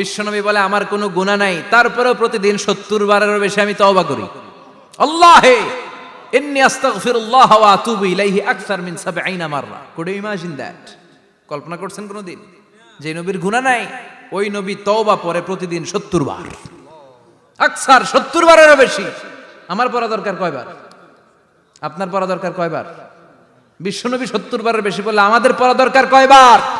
বিশ্বনবী বলে, আমার কোনো গুণা নাই। তারপরেও প্রতিদিন সত্তর বারেরও বেশি আমি তওবা করি। আল্লাহে, ইন্নি আস্তাগফিরুল্লাহ ওয়া আতুবু ইলাইহি আকসার মিন 70 মাররা। Could you imagine that? কল্পনা করছেন কোনোদিন? যে নবীর গুনাহ নাই, ওই নবী তওবা পরে প্রতিদিন 70 বার। আকসার 70 বারেরও বেশি। আমার পড়া দরকার কয়বার? আপনার পড়া দরকার কয়বার? বিশ্বনবী 70 বারের বেশি বললে আমাদের পড়া দরকার কয়বার?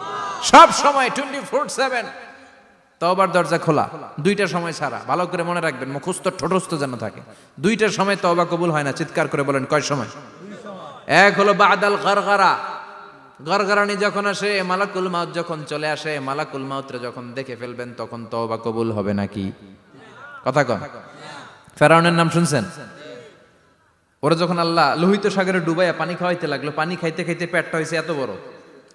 সব সময় টোয়েন্টি ফোর সেভেন তওবার দরজা খোলা, দুইটা সময় ছাড়া ভালো করে মনে রাখবেন, মুখস্থ, ঠোঁটস্থ যেন থাকে। দুইটার সময় তওবা কবুল হয় না, চিৎকার করে বলেন, কয় সময়? এক হলো বাদাল গরগরা। গরগরানি যখন আসে, মালাকুল মাউত যখন চলে আসে, মালাকুল মাউতরে যখন দেখে ফেলবেন, তখন তওবা কবুল হবে নাকি? কথা কন। ফেরাউনের নাম শুনছেন? ওরা যখন আল্লাহ লোহিত সাগরে ডুবাইয়া পানি খাওয়াইতে লাগল, পানি খাইতে খাইতে পেটটা হয়েছে এত বড়।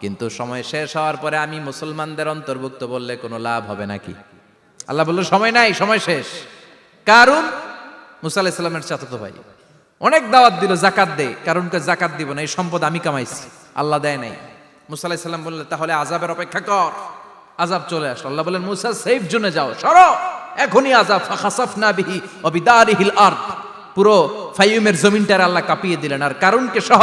কিন্তু সময় শেষ হওয়ার পরে আমি মুসলমানদের অন্তর্ভুক্ত বললে কোনো লাভ হবে নাকি? আল্লাহ বলল, সময় নাই, সময় শেষ। কারণ মুসা আলাহিসাল্লামের চাচাতো ভাই, অনেক দাওয়াত দিল জাকাত দে কারণ জাকাত দিব না, এই সম্পদ আমি কামাইছি, আল্লাহ দেয় নাই। মুসা আলাহিসাল্লাম বললেন, তাহলে আজাবের অপেক্ষা কর আজাব চলে আসলো। আল্লাহ বলেন মুসা সেফ জোনে যাও, সরো, এখনই আজাব ফাখাসাফ না বিহি অবিদারিহিল আরদ। পুরো ফাইমের জমিনটার আল্লাহ কাঁপিয়ে দিলেন। আর কারণকে সহ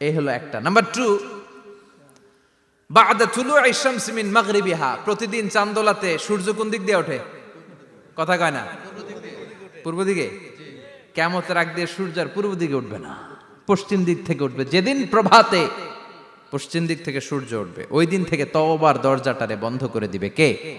এই হলো একটা। নাম্বার টু বাদা তুলু আইসামস মিন মাগরিবিহা। প্রতিদিন চান্দোলাতে সূর্য কোন দিক দিয়ে ওঠে? কথা কয় না? পূর্ব দিকে? কেমতের আগ দিয়ে সূর্যের পূর্ব দিকে উঠবে না। পশ্চিম দিক থেকে উঠবে। যেদিন প্রভাতে পশ্চিম দিক থেকে সূর্য উঠবে, ওই দিন থেকে তওবার দরজাটারে বন্ধ করে দিবে কে?